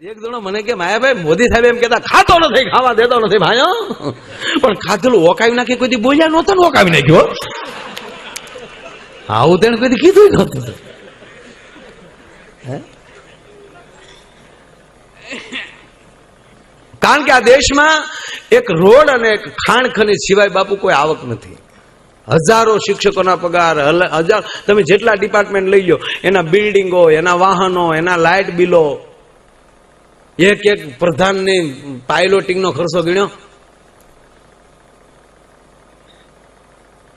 એક જણો મને કે, માયાભાઈ, મોદી સાહેબ એમ કેતા ખાતો નથી, ખાવા દેતો નથી, ભાઈ પણ ખાધેલું ઓકાવી નાખી કોઈ બોલ્યા નહોતો ને ઓકાવી નાખ્યો આવું તેને કોઈ કીધું નહોતું? કારણ કે આ દેશમાં એક રોડ અને એક ખાણ ખનીજ સિવાય બાપુ કોઈ આવક નથી. હજારો શિક્ષકોના પગાર હજાર તમે જેટલા ડિપાર્ટમેન્ટ લઈ લો, એના બિલ્ડિંગો, એના વાહનો, એના લાઇટ બિલો એક એક પ્રધાનની પાયલોટિંગનો ખર્ચો ગણ્યો.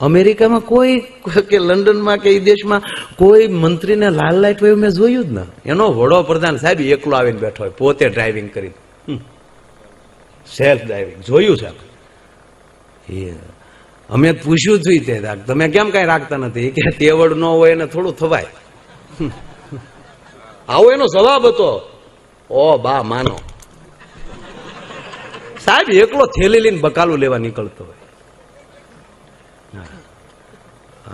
અમેરિકામાં કોઈ કે લંડનમાં કે એ દેશમાં કોઈ મંત્રીને લાલ લાઈટ હોય મેં જોયું જ ના. એનો વડો પ્રધાન સાહેબ એકલો આવીને બેઠો હોય, પોતે ડ્રાઇવિંગ કરી સેલ્ફ ડ્રાઇવિંગ જોયું છે એ, અમે પૂછ્યું છું તે તમે કેમ કઈ રાખતા નથી? કે તેવડ ન હોય એને થોડું થવાય. આવો એનો જવાબ હતો. ઓ, બા, માનો. સાહેબ, એકલો થેલી લઈને બકાલું લેવા નીકળતો હોય.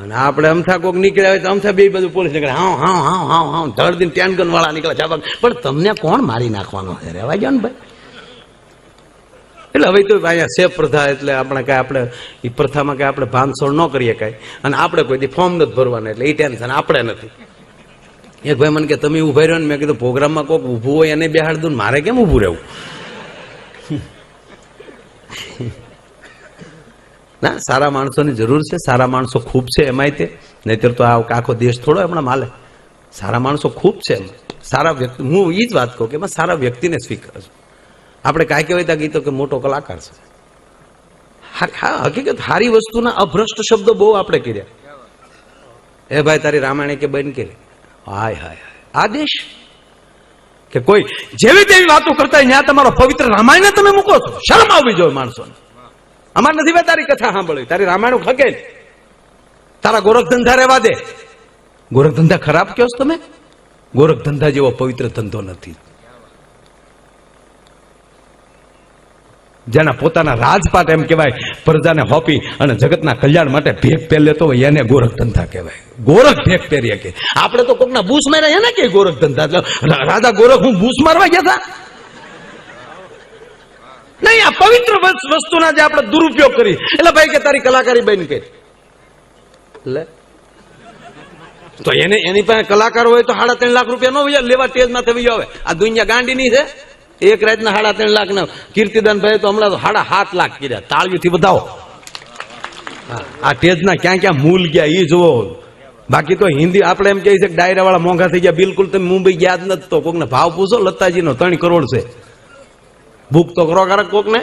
અને આપણે અમથા કોક નીકળ્યા હોય તો અમથા બે બધું પોલીસ નીકળે. હા હા હા હા હા ધડ દિન ટેનગન વાળા નીકળે. ચાબક પણ તમને કોણ મારી નાખવાનો છે? રેવા જાઓ ને ભાઈ. એટલે હવે તો અહીંયા સેફ પ્રથા એટલે આપણે કાંઈ આપણે એ પ્રથામાં કાંઈ આપણે ભાનસોડ ન કરીએ કાંઈ. અને આપણે કોઈ ફોર્મ નથી ભરવાના એટલે એ ટેન્શન આપણે નથી. એક ભાઈ મને કે, તમે ઊભા રહ્યો ને? મેં કીધું, પ્રોગ્રામમાં કોઈક ઊભું હોય એને બેહાડ દઉં મારે કેમ ઊભું રહેવું? ના, સારા માણસોની જરૂર છે, સારા માણસો ખૂબ છે એમાંય તે. નહીતર તો આ આખો દેશ થોડો હમણાં માલે. સારા માણસો ખૂબ છે. સારા વ્યક્તિ, હું એ જ વાત કહું કે એમાં સારા વ્યક્તિને સ્વીકાર છું. આપણે કાંઈ કહેવાય ત્યાં ગીતો કે મોટો કલાકાર છે. હા હકીકત સારી વસ્તુના અભ્રષ્ટ શબ્દો બહુ આપણે કર્યા. એ ભાઈ તારી રામાયણ કે બન કે હાય હાય આદેશ? કે કોઈ જેવી તેવી વાતો કરતા ત્યાં તમારો પવિત્ર રામાયણ તમે મૂકો છો. શરમ આવવી જોઈએ માણસોને. અમાર નથી ભાઈ તારી કથા સાંભળવી. તારી રામાયણ ખગે તારા ગોરખ ધંધા રહેવા દે. ગોરખ ધંધા ખરાબ છો તમે? ગોરખ ધંધા જેવો પવિત્ર ધંધો નથી. જેના પોતાના રાજપાટ એમ કહેવાય, પ્રજાને હોપી અને જગતના કલ્યાણ માટે ભેગ પહેર લેતો હોય એને ગોરખ ધંધા કહેવાય. ગોરખ ભેગ પહેરીએ કે આપણે તો કોકના બૂસ માર્યા એને કે ગોરખ ધંધા એટલે ગોરખ હું બૂસ મારવા ગયા હતા? નહીં, આ પવિત્ર વસ્- વસ્તુના જે આપણે દુરુપયોગ કરી. એટલે ભાઈ કે તારી કલાકારી બન કે. લે. તો એને, એની પાસે કલાકાર હોય તો સાડા ત્રણ લાખ રૂપિયા નો લેવા તેજમાં થવી આવે. આ દુનિયા ગાંડી ની છે. એક રાતના સાડા ત્રણ લાખ ના કીર્તિદાન ભાઈ તો હમણાં તો સાડા સાત લાખ કર્યા. તાળીઓથી બતાવો આ સ્ટેજના ક્યાં ક્યાં મૂલ ગયા એ જુઓ. બાકી તો હિન્દી આપણે એમ કહીએ છે ડાયરા વાળા મોંઘા થઈ ગયા. બિલકુલ તમે મુંબઈ ગયા જ નથી તો કોકને ભાવ પૂછો. લતાજીનો ત્રણ કરોડ છે. ભૂખ તો કરો કારક કોકને.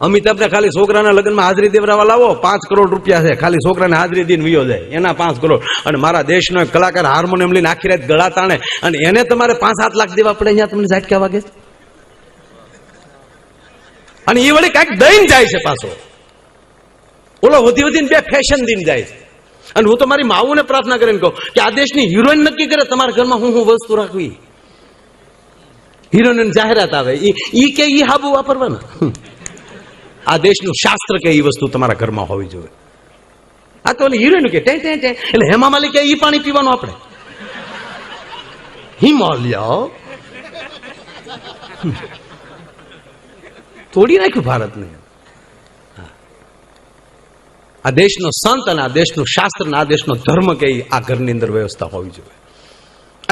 અમિતાભને ખાલી છોકરાના લગ્નમાં હાજરી દેવરાવા લાવો. પાંચ કરોડ રૂપિયા છે. ખાલી છોકરાને હાજરી દઈને વિયો જાય. એના પાંચ કરોડ. અને મારા દેશનો એક કલાકાર હાર્મોનિયમ લઈને આખી રાત ગળા તાણે. અને એને તમારે પાંચ સાત લાખ દેવા પડે અહીંયા તમને ઝાટકા વાગે? અને એ વળી કાંઈક દઈને જાય છે પાછો. ઓલો વધી વધીને બે ફેશન દઈને જાય છે. અને હું તો મારી માવુને પ્રાર્થના કરીને કહું કે આ દેશની હિરોઈન નક્કી કરે તમારા ઘરમાં હું હું વસ્તુ રાખવી. હિરોઈન જાહેરાત આવે. ઈ કે ઈ હાબુ વાપરવાના. આ દેશનું શાસ્ત્ર કે એ વસ્તુ તમારા ઘરમાં હોવી જોઈએ. આ તો હિરોઈન કે ટે ટે એટલે હેમા માલિક એ પાણી પીવાનું આપણે. હિમાલયા. હમ. તોડી નાખ્યું ભારતને. આ દેશનો સંત અને આ દેશનું શાસ્ત્ર અને આ દેશનો ધર્મ કે આ ઘરની અંદર વ્યવસ્થા હોવી જોઈએ.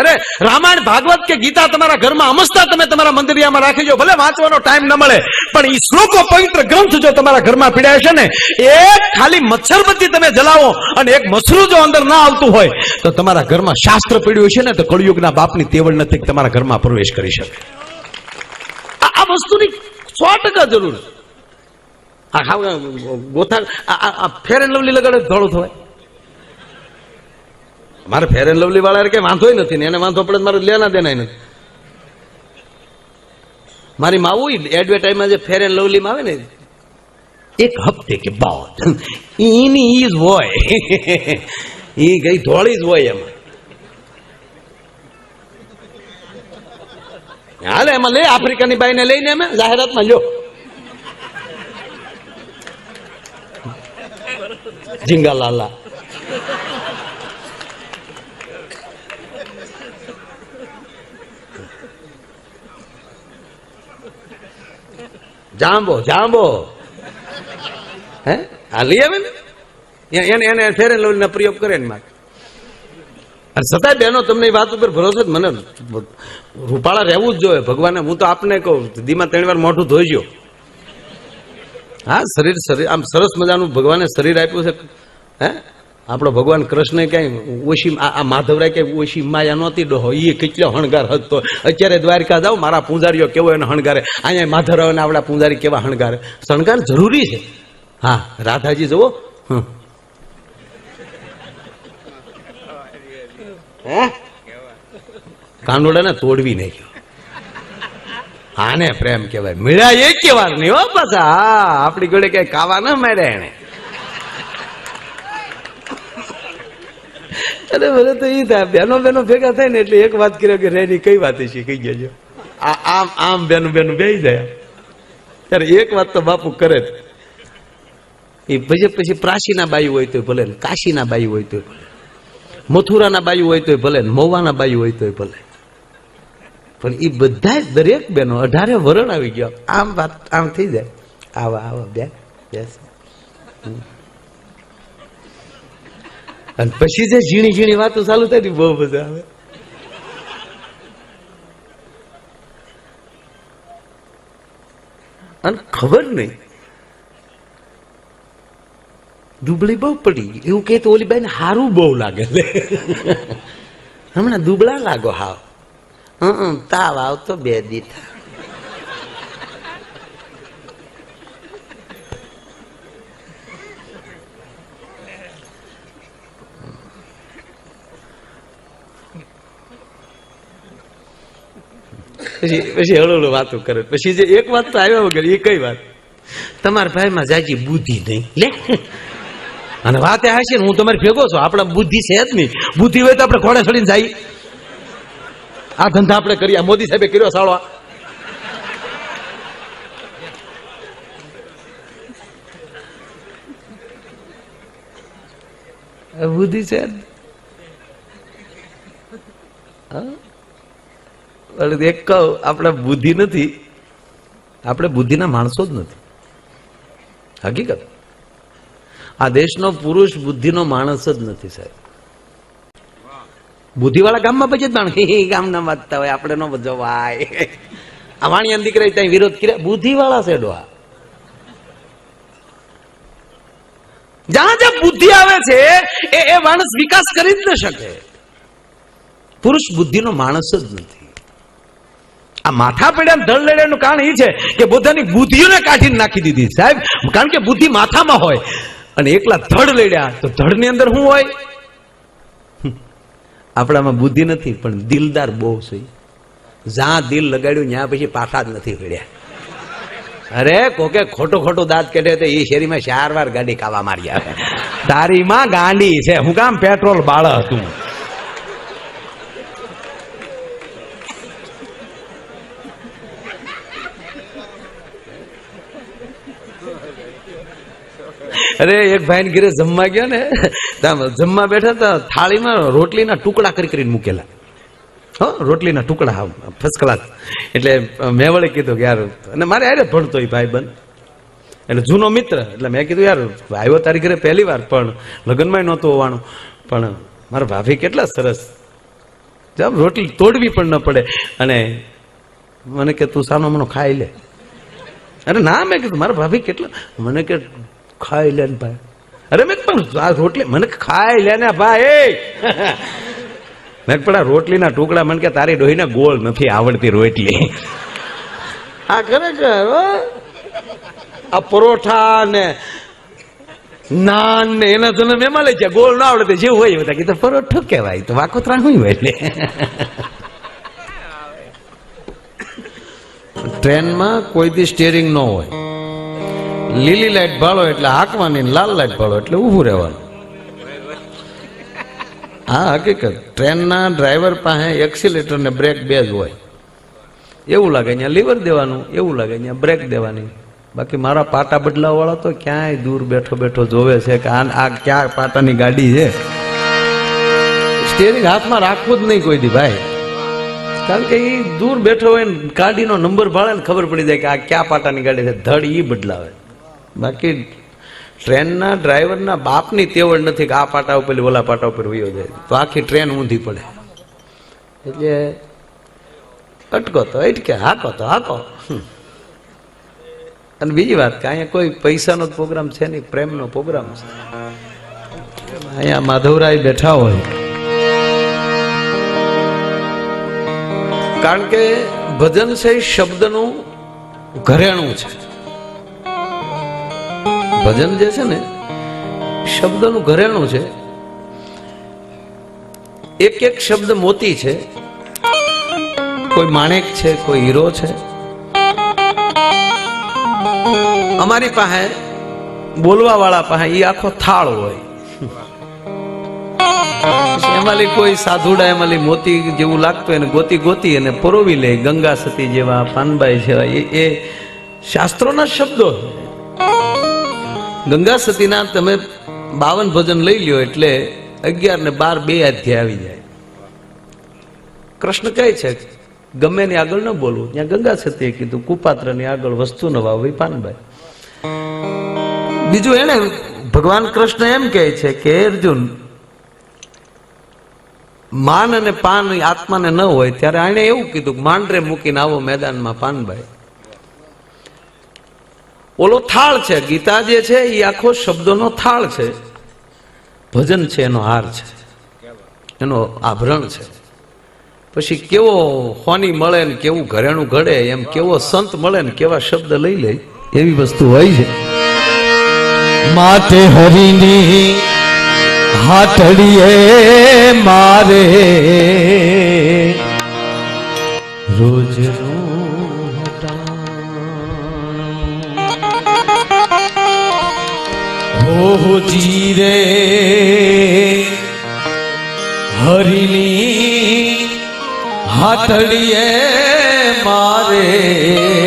અરે, રામાયણ, ભાગવત કે ગીતા તમારા ઘરમાં અમસ્તા તમે તમારા મંદિરિયામાં રાખી જો ભલે વાંચવાનો ટાઈમ ન મળે, પણ એ શ્લોકો પવિત્ર ગ્રંથ જો તમારા ઘરમાં પીડાય છે ને, એક ખાલી મચ્છરબત્તી તમે જલાવો અને એક મસરું જો અંદર ના આવતું હોય, તો તમારા ઘરમાં શાસ્ત્ર પીડ્યું છે ને, તો કળિયુગના બાપની તેવડ નથી તમારા ઘરમાં પ્રવેશ કરી શકે. આ વસ્તુની સો ટકા જરૂર ગોથા ફેર એન્ડ લવલી લગાડે ધોળું થવાય. મારે ફેર એન્ડ લવલી વાળા કઈ વાંધો નથી ને એને વાંધો પડે મારે લેના દેના નથી. મારી માવું એડવર્ટાઇઝમાં જે ફેર એન્ડ લવલીમાં આવે ને, એક હપ્તે કે બાદ એની ઈ હોય. એ ગઈ ધોળી જ હોય એમાં. હાલે, એમાં લે, આફ્રિકાની બાઈને લઈને એમ, જાહેરાતમાં લ્યો. ઝીંગા લાલા જાંબો જાંબો. હે? આ લઈ આવે ને? એને એને ફેરે લોહીના પ્રયોગ કરે ને માટે છતાંય બહેનો, તમને એ વાત ઉપર ભરોસો જ મને રૂપાળા રહેવું જ જોઈએ. ભગવાને, હું તો આપને કહું દીમાં ત્રણ વાર મોઢું ધોઈજો. હા, શરીર શરીર આમ સરસ મજાનું ભગવાને શરીર આપ્યું છે. હે? આપણો ભગવાન કૃષ્ણ ક્યાંય ઓછી આ માધવરાય ક્યાંય ઓછી માયા નહોતી ડોહો. એ કેટલો હણગાર હતો. અત્યારે દ્વારકા જાઓ, મારા પૂંજારીઓ કેવો એને હણગારે. અહીંયા માધવરાવને આપણા પૂંજારી કેવા હણગારે. શણગાર જરૂરી છે. હા, રાધાજી જુઓ. કાંડોડાને તોડવી નાખ્યો. આને પ્રેમ કહેવાય. મેળા એક વાર નહીં હો પાછા. આપણી જોડે કઈ કાવા ના માર્યા એને. અરે મને તો એ થાય, બેનો બેનો ભેગા થાય ને એટલે એક વાત કર્યો કે રેની કઈ વાત છે કઈ આ આમ આમ બેનું બેનું બે જાય. ત્યારે એક વાત તો બાપુ કરે જ. એ પછી પછી પ્રાચીના બાઈ હોય તો ભલે ને, કાશીના બાઈ હોય તો ભલે. મથુરાના બાઈ હોય તોય ભલે ને, મહુવાના બાઈ હોય તોય ભલે. પણ એ બધા દરેક બેનો અઢારે વરણ આવી ગયો. આમ વાત આમ થઈ જાય. આવા આવા બે બેસ. અને પછી જે ઝીણી ઝીણી વાતો ચાલુ થાય બહુ મજા આવે. અને ખબર નહીં. દુબળી બહુ પડી. એવું કહે તો ઓલી બેન હારું બહુ લાગે હમણાં દુબળા લાગો હાવ. હમ તાવ આવતો બે દી પછી પછી હળો હળો વાતો કરે. પછી જે એક વાત તો આવ્યા વગર એ કઈ વાત? તમારા ભાઈમાં જાજી બુદ્ધિ નહીં, લે. અને વાત હાશે હું તમારી ભેગો છું. આપણા બુદ્ધિ છે જ નહીં. બુદ્ધિ હોય તો આપણે ઘોડે ચડીને જાય. આ ધંધા આપણે કરીએ. મોદી સાહેબે કર્યો સાળો. આ. આ બુદ્ધિ છે હા? પણ એક કહું, આપણે બુદ્ધિ નથી, આપણે બુદ્ધિના માણસો જ નથી. હકીકત. આ દેશનો પુરુષ બુદ્ધિનો માણસ જ નથી સાહેબ. બુદ્ધિવાળા ગામમાં પછી પણ ગામના વાંચતા હોય, આપણે નો જવાય આ અંદી કરે ત્યાં વિરોધ કર્યા. બુદ્ધિવાળા છે ડોહા. જ્યાં જ્યાં બુદ્ધિ આવે છે, એ એ માણસ વિકાસ કરી જ ન શકે. પુરુષ બુદ્ધિનો માણસ જ નથી. આ માથા પીડ્યા ધડ લેડાનું કારણ એ છે કે બધાની બુદ્ધિઓને કાઢીને નાખી દીધી. સાહેબ, કારણ કે બુદ્ધિ માથામાં હોય અને એકલા ધડ લેડ્યા, તો ધડની અંદર શું હોય? આપણામાં બુદ્ધિ નથી, પણ દિલદાર બહુ છે. જ્યાં દિલ લગાડ્યું, ત્યાં પછી પાછા જ નથી પડ્યા અરે, કોકે ખોટો ખોટો દાંત કાઢે તો એ શેરીમાં ચાર વાર ગાડી કાવા મારી આવે તારીમાં ગાંડી છે. હું કામ પેટ્રોલ બાળ હતું અરે, એક ભાઈ ઘરે જમવા ગયો ને જમવા બેઠા હતા થાળીમાં રોટલીના ટુકડા કરી કરીને મૂકેલા. હો, રોટલીના ટુકડા ફર્સ્ટ ક્લાસ એટલે મેં વળે કીધું કે યાર, અને મારે અરે ભણતો એ ભાઈ બંધ એટલે જૂનો મિત્ર, એટલે મેં કીધું, યાર, આવ્યો તારી ઘરે પહેલી વાર, પણ લગ્નમાં નહોતું હોવાનું. પણ મારા ભાભી કેટલા સરસ. જામ રોટલી તોડવી પણ ન પડે. અને મને કે, તું સાનો મનો ખાઈ લે. અરે, ના, મેં કીધું, મારા ભાભી કેટલા મને કે ખાઈ લે ને ભાઈ. અરે મેં પણ આ રોટલી મને ખાઈ લે ને ભાઈ. મેં પણ આ રોટલીના ટુકડા મને કે તારી ડોહીને ગોળ નથી આવડતી રોટલી. આ ખરેખર આ પરોઠા ને નાન ને એના જન્મ એમાં લઈ જાય ગોળ ના આવડે જેવું હોય બધા. કીધું પરોઠો કહેવાય. તો વાકોત્રા શું હોય એટલે ટ્રેનમાં કોઈ દી સ્ટેરિંગ ન હોય. લીલી લાઈટ ભાળો એટલે હાંકવાની લાલ લાઈટ ભાળો એટલે ઊભું રહેવાનું. હા, હકીકત. ટ્રેનના ડ્રાઈવર પાસે એક્સિલેટર ને બ્રેક બે જ હોય. એવું લાગે અહીંયા લીવર દેવાનું, એવું લાગે અહીંયા બ્રેક દેવાની. બાકી મારા પાટા બદલાવ વાળા તો ક્યાંય દૂર બેઠો બેઠો જોવે છે કે આ આ ક્યાં પાટાની ગાડી છે. સ્ટેરિંગ હાથમાં રાખવું જ નહીં કોઈ દી ભાઈ. કારણ કે એ દૂર બેઠો હોય ને ગાડીનો નંબર ભાળે ને ખબર પડી જાય કે આ ક્યાં પાટાની ગાડી છે. ધડ એ બદલાવે. બાકી ટ્રેનના ડ્રાઈવરના બાપની તેવડ નથી કે આ પાટા ઉપર ઓલા પાટા ઉપર વયો જાય. તો આખી ટ્રેન ઊંધી પડે. એટલે અટકો તો, અટકે, હાકો તો, હાકો. અને બીજી વાત કે અહીંયા કોઈ પૈસાનો પ્રોગ્રામ છે નહીં, પ્રેમનો પ્રોગ્રામ છે. અહીંયા માધવરાય બેઠા હોય. કારણ કે ભજન છે શબ્દનું ઘરેણું છે. ભજન જે છે ને, શબ્દનું ઘરેણું છે. એક એક શબ્દ મોતી છે. કોઈ માણેક છે, કોઈ હીરો છે. અમારી પાસે બોલવા વાળા પાસે એ આખો થાળ હોય. એમાંલી કોઈ સાધુડા, એમાંલી મોતી જેવું લાગતું હોય ને, ગોતી ગોતી અને પરોવી લે, ગંગા સતી જેવા, પાનબાઈ જેવા, એ એ શાસ્ત્રોના શબ્દો છે. ગંગા સતીના તમે બાવન ભજન લઈ લ્યો એટલે અગિયાર ને બાર બે અધ્યાય આવી જાય. કૃષ્ણ કહે છે, ગમે ની આગળ ન બોલવું. ત્યાં ગંગા સતીએ કીધું કુપાત્રની આગળ વસ્તુ ન વાવવી, પાનભાઈ. બીજું એને ભગવાન કૃષ્ણ એમ કહે છે કે, અર્જુન, માન અને પાન આત્માને ન હોય, ત્યારે આને એવું કીધું માંડરે મૂકીને આવો મેદાનમાં, પાનભાઈ. ઓલો થાળ છે. ગીતા જે છે એ આખો શબ્દોનો થાળ છે. ભજન છે, એનો હાર છે. એનો આભરણ છે. પછી કેવો હોની મળે ને કેવું ઘરેણું ઘડે, એમ કેવો સંત મળે ને કેવા શબ્દ લઈ લે, એવી વસ્તુ હોય છે. માતે હરિની હાથડીએ મારે. રોજનું હટાણું. રે હરિની હાથડીએ મારે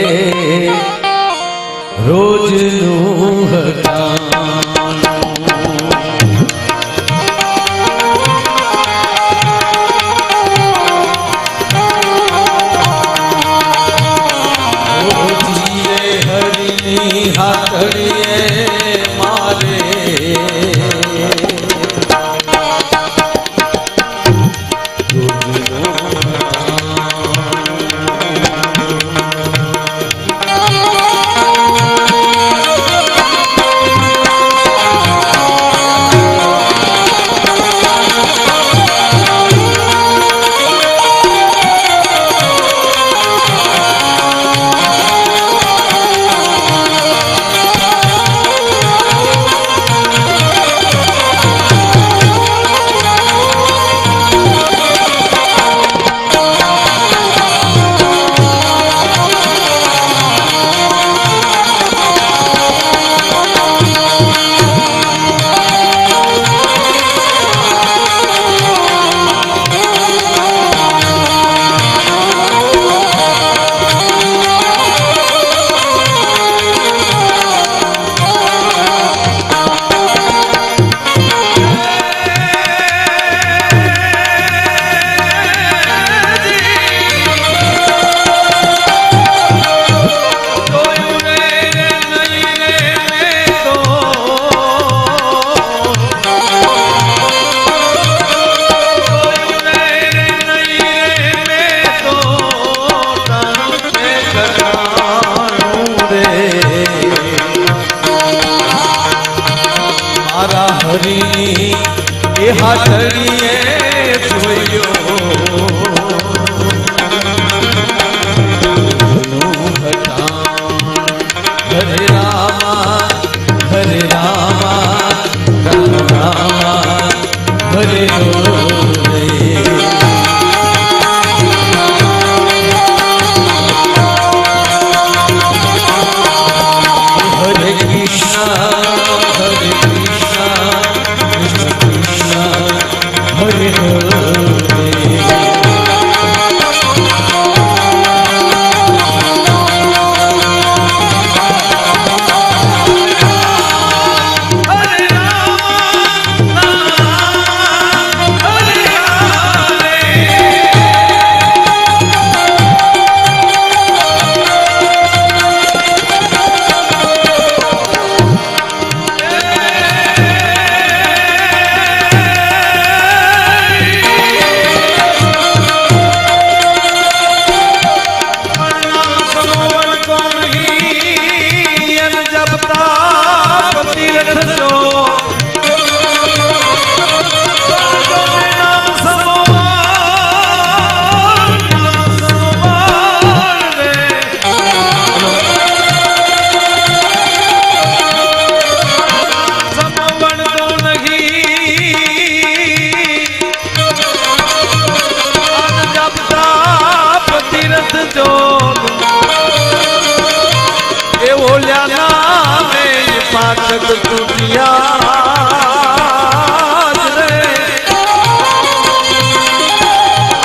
પાઠક તૂટિયા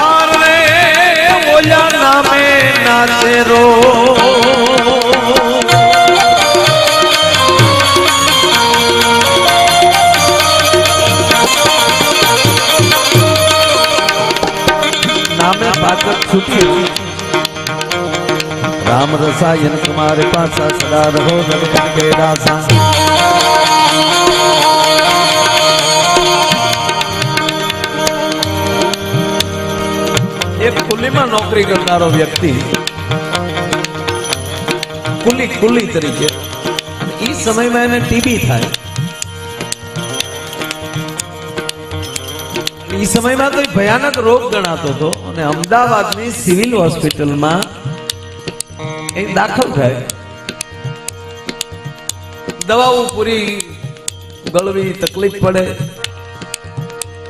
અરે ઓલા નામે નાચે રો નામે પાઠક છૂટ્યું રામ रसायन તમારે पासा सदा रहो જગત के દાસા એક કુલીમાં નોકરી કરનારો વ્યક્તિ કુલી કુલી તરીકે એ સમયમાં એને ટીબી થાય. એ સમયમાં તો ભયાનક રોગ ગણાતો હતો અને અમદાવાદની સિવિલ હોસ્પિટલમાં એ દાખલ થાય. દવાઓ પૂરી ગળવી તકલીફ પડે.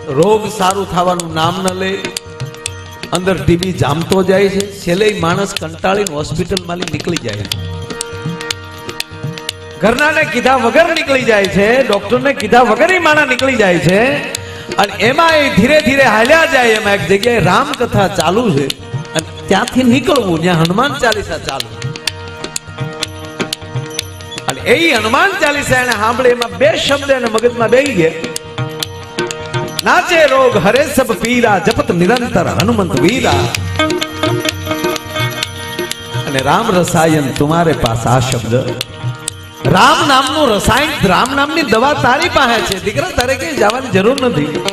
રોગ સારું થવાનું નામ ન લે. અંદર ટીબી જામતો જાય છે. છેલ્લે માણસ કંટાળીને હોસ્પિટલમાંથી નીકળી જાય છે. ઘરનાને કીધા વગર નીકળી જાય છે. ડોક્ટરને કીધા વગર માણા નીકળી જાય છે. અને એમાં એ ધીરે ધીરે હાલ્યા જાય એમાં એક જગ્યાએ રામકથા ચાલુ છે. ત્યાંથી નીકળવું? જ્યાં હનુમાન ચાલીસા ચાલુ. અને એ હનુમાન ચાલીસા એને સાંભળે એમાં બે શબ્દ એને મગજમાં બેહી ગયા. નાચે રોગ, હરે સબ પીરા, જપત નિરંતર, હનુમંત વીરા. અને રામ રસાયન તુમારે પાસ આ શબ્દ. રામ નામનું રસાયણ, રામ નામની દવા તારી પાસે છે. દીકરા, તારે કઈ જવાની જરૂર નથી.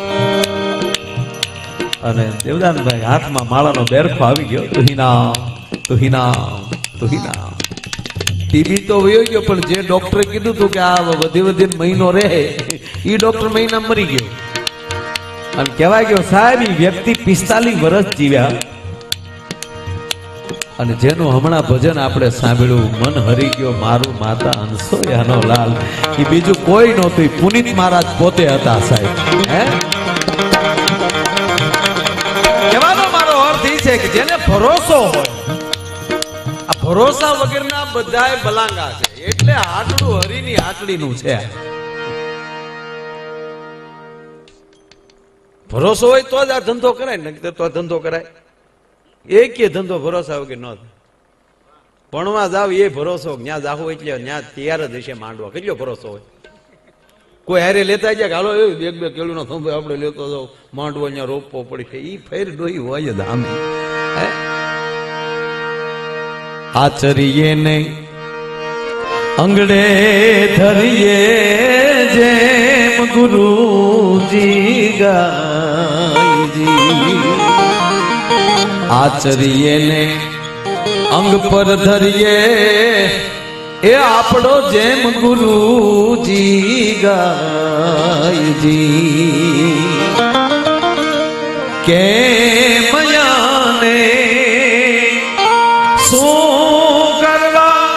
અને દેવદાનભાઈ હાથમાં માળાનો બેરખો આવી ગયો. તુહી નામ તુહી નામ તુહી નામ. ટીબી તો વયો ગયો, પણ જે ડોક્ટરે કીધું હતું કે આ વધી વધીને મહિનો રહે એ ડોક્ટર મહિના મરી ગયો. અને કહેવાય ગયો સાહેબ વ્યક્તિ પિસ્તાલીસ વર્ષ જીવ્યા. અને જેનું હમણાં ભજન આપણે સાંભળ્યું, મન હરી ગયો, મારું માતા હંસોયાનો લાલ. એ બીજું કોઈ નહોતું પુનિત મહારાજ પોતે હતા સાહેબ. હે? છે કે જેને ભરોસો હોય. આ ભરોસા વગરના બધાય બલાંગા છે. એટલે આટલું હરીની આટલીનું છે. ભરોસો હોય તો જ આ ધંધો કરાય નહીં તો ધંધો કરાય. એક ધંધો ભરોસા વગર ન થાય. ભણવા જાવ એ ભરોસો જ્યાં જાવ એટલે ત્યાં તૈયાર જ હશે માંડવા. કેટલો ભરોસો હોય? કોઈ હારે લેતા જાય કે હાલો, એ બે બે કેળુનો થંભો આપણે લેતો જાવ માંડવો અહીંયા રોપવો પડે છે. એ ફેર ડોઈ હોય જ આમ? આચરીએ ને અંગડે ધરીએ જેમ ગુરુજી ગાયજી. આચરીએ ને અંગ પર ધરીએ એ આપણો જેમ ગુરુજી ગાયજી કે મયાને શું કરવા?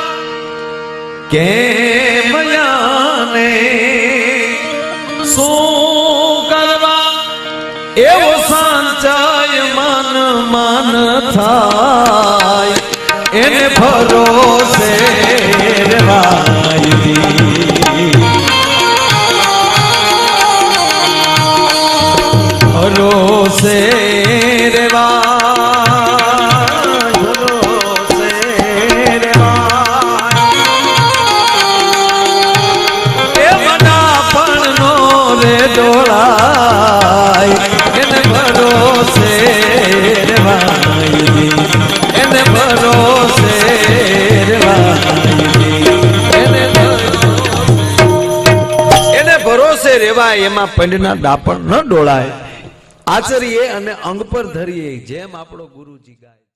કે મયાને શું કરવા? એવો સાંચાય માન માન થાય. એને ભરોસે দিন પંડના દાપણ ન ડોળાય. આચરીએ અને અંગ પર ધરીએ. જેમ આપણો ગુરુજી ગાય.